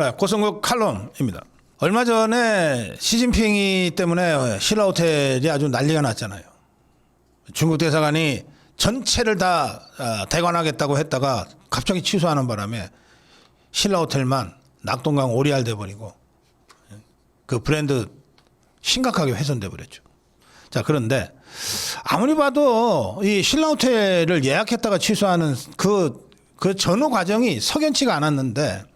네, 고성국 칼럼입니다. 얼마 전에 시진핑이 때문에 신라 호텔이 아주 난리가 났잖아요. 중국 대사관이 전체를 다 아, 대관하겠다고 했다가 갑자기 취소하는 바람에 신라 호텔만 낙동강 오리알 돼버리고 그 브랜드 심각하게 훼손돼 버렸죠. 자 그런데 아무리 봐도 이 신라 호텔을 예약했다가 취소하는 그, 그 전후 과정이 석연치가 않았는데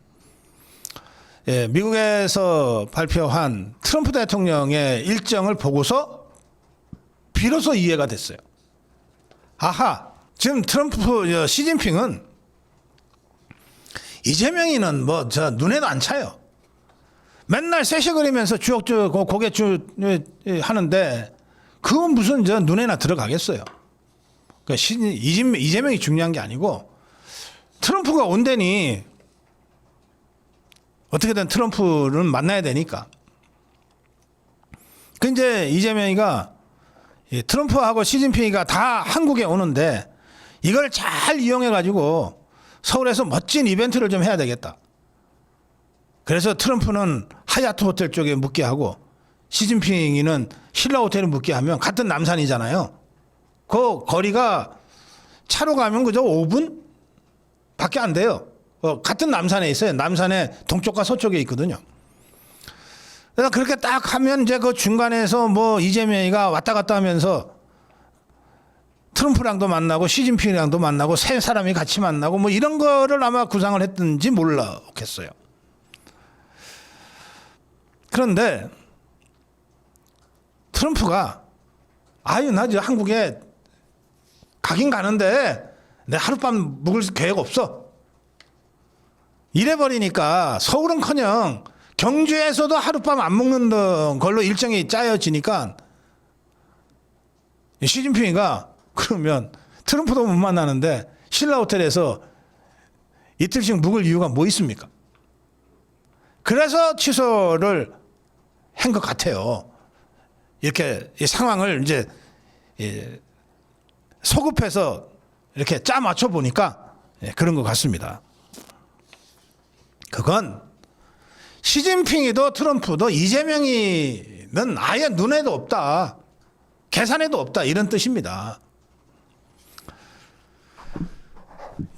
예, 미국에서 발표한 트럼프 대통령의 일정을 보고서 비로소 이해가 됐어요. 아하, 지금 트럼프 저 시진핑은 이재명이는 뭐 저 눈에도 안 차요. 맨날 세시거리면서 주옥주 고개 주 하는데 그건 무슨 저 눈에나 들어가겠어요. 그 이재명- 이재명이 중요한 게 아니고 트럼프가 온다니 어떻게든 트럼프를 만나야 되니까. 그 이제 이재명이가 이 트럼프하고 시진핑이가 다 한국에 오는데 이걸 잘 이용해 가지고 서울에서 멋진 이벤트를 좀 해야 되겠다. 그래서 트럼프는 하얏트 호텔 쪽에 묵게 하고 시진핑이는 신라 호텔에 묵게 하면 같은 남산이잖아요. 그 거리가 차로 가면 그저 5분 밖에 안 돼요. 어, 같은 남산에 있어요. 남산의 동쪽과 서쪽에 있거든요. 그래서 그렇게 딱 하면 이제 그 중간에서 뭐 이재명이가 왔다 갔다 하면서 트럼프랑도 만나고 시진핑이랑도 만나고 세 사람이 같이 만나고 뭐 이런 거를 아마 구상을 했든지 몰랐겠어요. 그런데 트럼프가 아유 나저 한국에 가긴 가는데 내 하룻밤 묵을 계획 없어. 이래 버리니까 서울은커녕 경주에서도 하룻밤 안 묵는 걸로 일정이 짜여지니까 시진핑이가 그러면 트럼프도 못 만나는데 신라 호텔에서 이틀씩 묵을 이유가 뭐 있습니까? 그래서 취소를 한 것 같아요. 이렇게 이 상황을 이제 이 소급해서 이렇게 짜 맞춰 보니까 예, 그런 것 같습니다. 그건 시진핑이도 트럼프도 이재명이는 아예 눈에도 없다. 계산에도 없다. 이런 뜻입니다.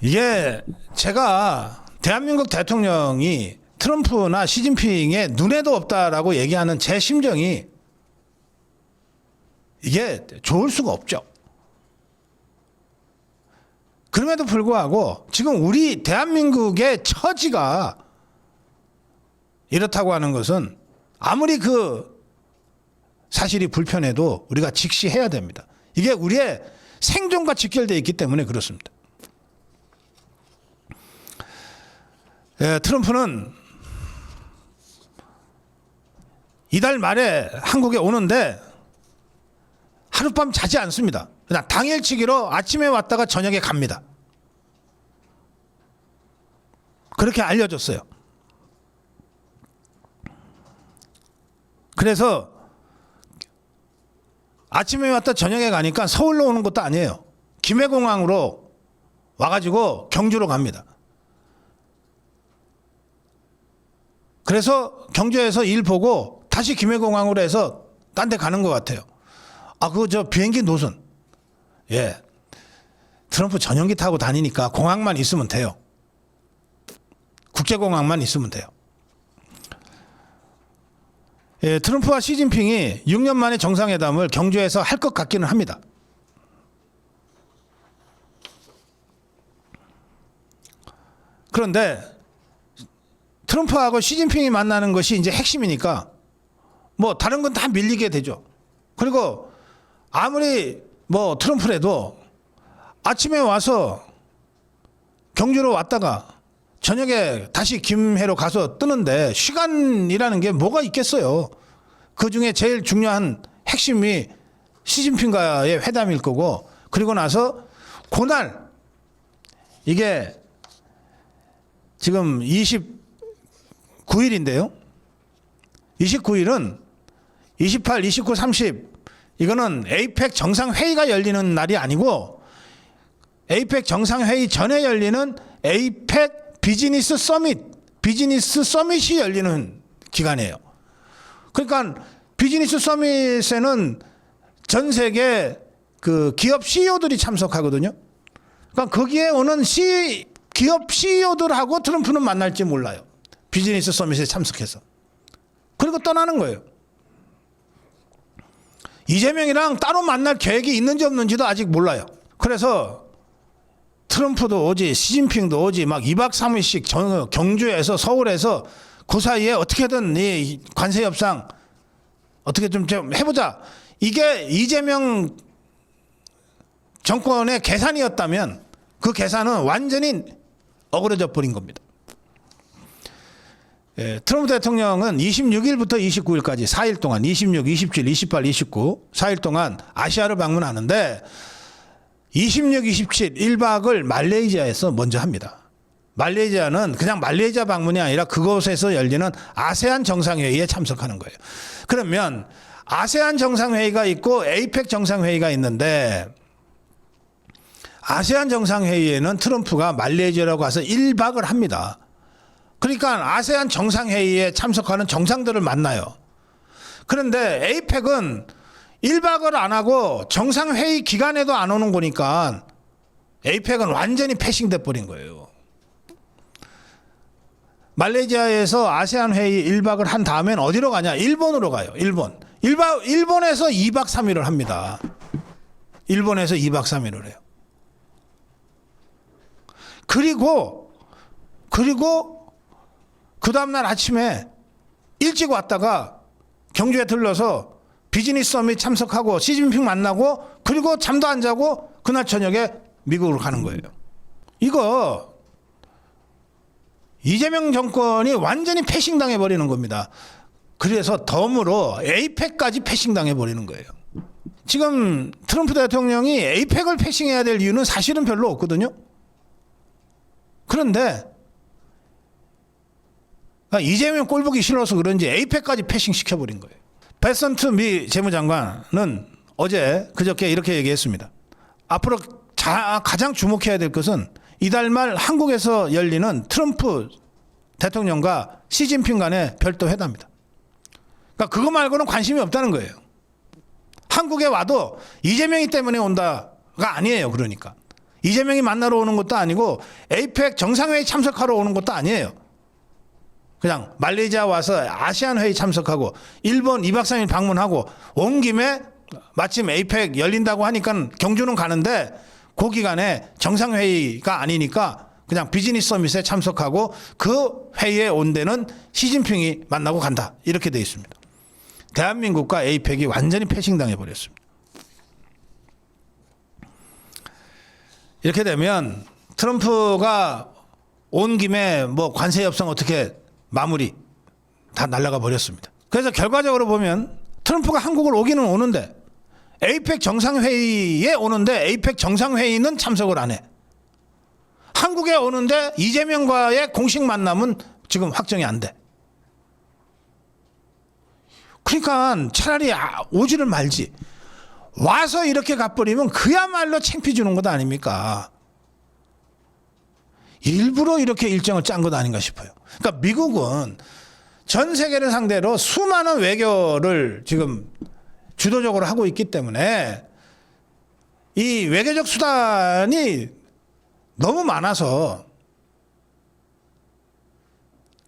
이게 제가 대한민국 대통령이 트럼프나 시진핑의 눈에도 없다라고 얘기하는 제 심정이 이게 좋을 수가 없죠. 그럼에도 불구하고 지금 우리 대한민국의 처지가 이렇다고 하는 것은 아무리 그 사실이 불편해도 우리가 직시해야 됩니다. 이게 우리의 생존과 직결되어 있기 때문에 그렇습니다. 예, 트럼프는 이달 말에 한국에 오는데 하룻밤 자지 않습니다. 그냥 당일치기로 아침에 왔다가 저녁에 갑니다. 그렇게 알려줬어요. 그래서 아침에 왔다 저녁에 가니까 서울로 오는 것도 아니에요. 김해공항으로 와가지고 경주로 갑니다. 그래서 경주에서 일 보고 다시 김해공항으로 해서 딴 데 가는 것 같아요. 아, 그저 비행기 노선. 예. 트럼프 전용기 타고 다니니까 공항만 있으면 돼요. 국제공항만 있으면 돼요. 예, 트럼프와 시진핑이 6년 만에 정상회담을 경주에서 할 것 같기는 합니다. 그런데 트럼프하고 시진핑이 만나는 것이 이제 핵심이니까 뭐 다른 건 다 밀리게 되죠. 그리고 아무리 뭐 트럼프라도 아침에 와서 경주로 왔다가 저녁에 다시 김해로 가서 뜨는데 시간이라는 게 뭐가 있겠어요. 그 중에 제일 중요한 핵심이 시진핑과의 회담일 거고 그리고 나서 그날 이게 지금 29일인데요. 29일은 28, 29, 30 이거는 에이펙 정상회의가 열리는 날이 아니고 에이펙 정상회의 전에 열리는 에이펙 비즈니스 서밋 비즈니스 서밋이 열리는 기간이에요. 그러니까 비즈니스 서밋에는 전 세계 그 기업 CEO들이 참석하거든요. 그러니까 거기에 오는 C 기업 CEO들하고 트럼프는 만날지 몰라요. 비즈니스 서밋에 참석해서. 그리고 떠나는 거예요. 이재명이랑 따로 만날 계획이 있는지 없는지도 아직 몰라요. 그래서 트럼프도 오지, 시진핑도 오지, 막 2박 3일씩 전- 경주에서 서울에서 그 사이에 어떻게든 이 관세 협상 어떻게 좀, 좀 해보자. 이게 이재명 정권의 계산이었다면 그 계산은 완전히 어그러져 버린 겁니다. 예, 트럼프 대통령은 26일부터 29일까지 4일 동안 26, 27, 28, 29 4일 동안 아시아를 방문하는데 26, 27 1박을 말레이시아에서 먼저 합니다. 말레이시아는 그냥 말레이시아 방문이 아니라 그곳에서 열리는 아세안 정상회의에 참석하는 거예요. 그러면 아세안 정상회의가 있고 에이펙 정상회의가 있는데 아세안 정상회의에는 트럼프가 말레이시아라고 가서 1박을 합니다. 그러니까 아세안 정상회의에 참석하는 정상들을 만나요. 그런데 에이펙은 1박을 안 하고 정상회의 기간에도 안 오는 거니까 에이펙은 완전히 패싱돼 버린 거예요. 말레이시아에서 아세안 회의 1박을 한 다음엔 어디로 가냐? 일본으로 가요. 일본. 일박, 일본에서 2박 3일을 합니다. 일본에서 2박 3일을 해요. 그리고 그리고 그 다음날 아침에 일찍 왔다가 경주에 들러서 비즈니스 서밋 참석하고 시진핑 만나고 그리고 잠도 안 자고 그날 저녁에 미국으로 가는 거예요. 이거 이재명 정권이 완전히 패싱당해 버리는 겁니다. 그래서 덤으로 에이펙까지 패싱당해 버리는 거예요. 지금 트럼프 대통령이 에이펙을 패싱해야 될 이유는 사실은 별로 없거든요. 그런데 그러니까 이재명 꼴보기 싫어서 그런지 에이펙까지 패싱 시켜버린 거예요. 베선트 미 재무장관은 어제 그저께 이렇게 얘기했습니다. 앞으로 자- 가장 주목해야 될 것은 이달 말 한국에서 열리는 트럼프 대통령과 시진핑 간의 별도 회담이다. 그러니까 그거 말고는 관심이 없다는 거예요. 한국에 와도 이재명이 때문에 온다가 아니에요. 그러니까 이재명이 만나러 오는 것도 아니고 에이펙 정상회의 참석하러 오는 것도 아니에요. 그냥 말레이시아 와서 아시안 회의 참석하고 일본 2박 3일 방문하고 온 김에 마침 에이펙 열린다고 하니까 경주는 가는데 그 기간에 정상회의가 아니니까 그냥 비즈니스 서밋에 참석하고 그 회의에 온 데는 시진핑이 만나고 간다. 이렇게 돼 있습니다. 대한민국과 에이펙이 완전히 패싱당해 버렸습니다. 이렇게 되면 트럼프가 온 김에 뭐 관세 협상 어떻게 마무리 다 날라가 버렸습니다. 그래서 결과적으로 보면 트럼프가 한국을 오기는 오는데 에이펙 정상회의에 오는데 에이펙 정상회의는 참석을 안 해. 한국에 오는데 이재명과의 공식 만남은 지금 확정이 안 돼. 그러니까 차라리 아- 오지를 말지. 와서 이렇게 가버리면 그야말로 챙피 주는 것 아닙니까? 일부러 이렇게 일정을 짠 것 아닌가 싶어요. 그러니까 미국은 전 세계를 상대로 수많은 외교를 지금 주도적으로 하고 있기 때문에 이 외교적 수단이 너무 많아서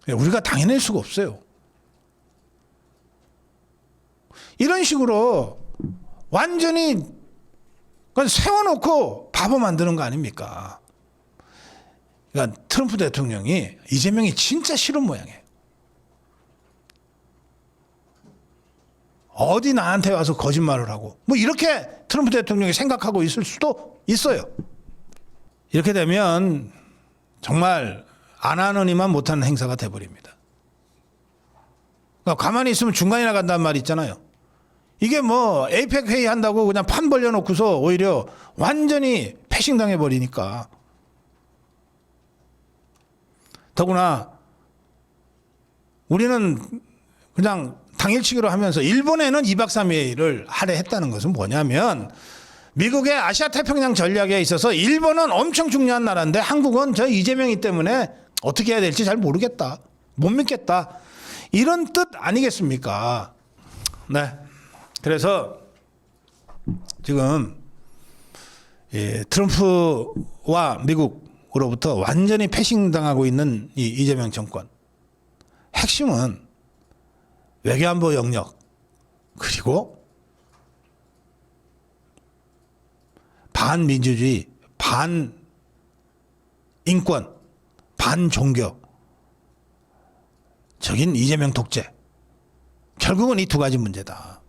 우리가 당해낼 수가 없어요. 이런 식으로 완전히 세워놓고 바보 만드는 거 아닙니까? 그러니까 트럼프 대통령이 이재명이 진짜 싫은 모양이에요. 어디 나한테 와서 거짓말을 하고 뭐 이렇게 트럼프 대통령이 생각하고 있을 수도 있어요. 이렇게 되면 정말 안 하느니만 못하는 행사가 돼버립니다. 그러니까 가만히 있으면 중간이 나간다는 말이 있잖아요. 이게 뭐 에이펙 회의 한다고 그냥 판 벌려놓고서 오히려 완전히 패싱 당해 버리니까. 더구나 우리는 그냥 당일치기로 하면서 일본에는 2박 3일을 하려 했다는 것은 뭐냐면 미국의 아시아 태평양 전략에 있어서 일본은 엄청 중요한 나라인데 한국은 저 이재명이 때문에 어떻게 해야 될지 잘 모르겠다. 못 믿겠다. 이런 뜻 아니겠습니까? 네. 그래서 지금 이 트럼프와 미국 으로부터 완전히 패싱당하고 있는 이 이재명 정권. 핵심은 외교안보 영역 그리고 반민주주의, 반인권, 반종교 적인 이재명 독재. 결국은 이 두 가지 문제다.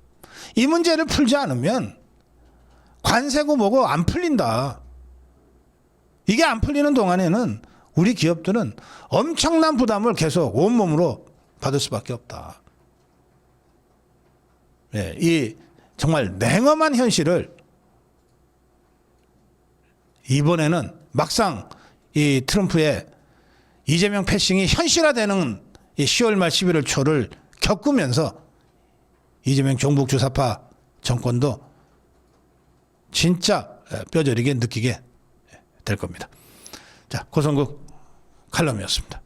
이 문제를 풀지 않으면 관세고 뭐고 안 풀린다. 이게 안 풀리는 동안에는 우리 기업들은 엄청난 부담을 계속 온몸으로 받을 수밖에 없다. 예, 이 정말 냉엄한 현실을 이번에는 막상 이 트럼프의 이재명 패싱이 현실화되는 이 10월 말 11월 초를 겪으면서 이재명 종북 주사파 정권도 진짜 뼈저리게 느끼게 될 겁니다. 자, 고성국 칼럼이었습니다.